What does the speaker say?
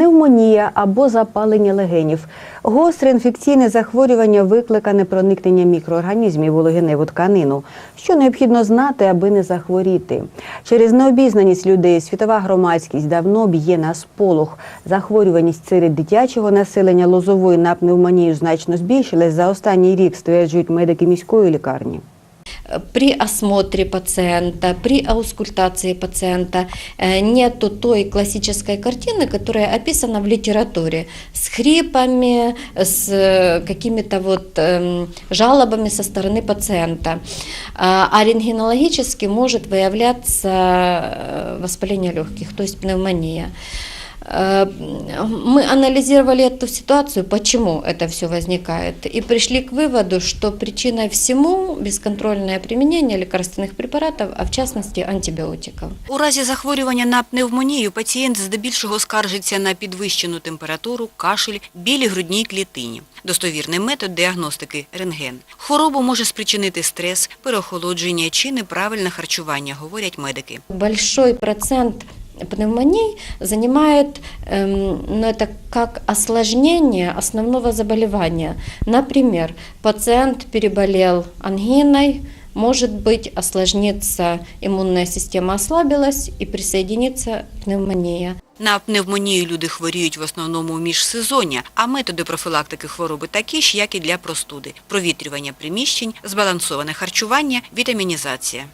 пневмонія або запалення легенів, гостре інфекційне захворювання, викликане проникненням мікроорганізмів у легеневу тканину. Що необхідно знати, аби не захворіти? Через необізнаність людей світова громадськість давно б'є на сполох. Захворюваність серед дитячого населення лозової на пневмонію значно збільшилась за останній рік, стверджують медики міської лікарні. При осмотре пациента, при аускультации пациента э, нету той классической картины, которая описана в литературе с хрипами, с э, какими-то вот эм, жалобами со стороны пациента. А а рентгенологически может выявляться э, воспаление легких, то есть пневмония. Э, Мы анализировали эту ситуацию, почему это все возникает, и пришли к выводу, что причиной всему бесконтрольное применение лекарственных препаратов, а в частности антибиотиков. У разі захворювання на пневмонію пацієнт здебільшого скаржиться на підвищену температуру, кашель, білі грудній клітині. Достовірний метод діагностики – рентген. Хворобу може спричинити стрес, переохолодження чи неправильне харчування, говорять медики. Большой процент пневмоний занимает, эм, ну, это как осложнение основного заболевания. Например, пациент переболел ангиной, может быть, осложнится иммунная система ослабилась и присоединится пневмония. На пневмонію люди хворіють в основному в міжсезоння, а методи профілактики хвороби такі ж, як і для простуди – провітрювання приміщень, збалансоване харчування, вітамінізація.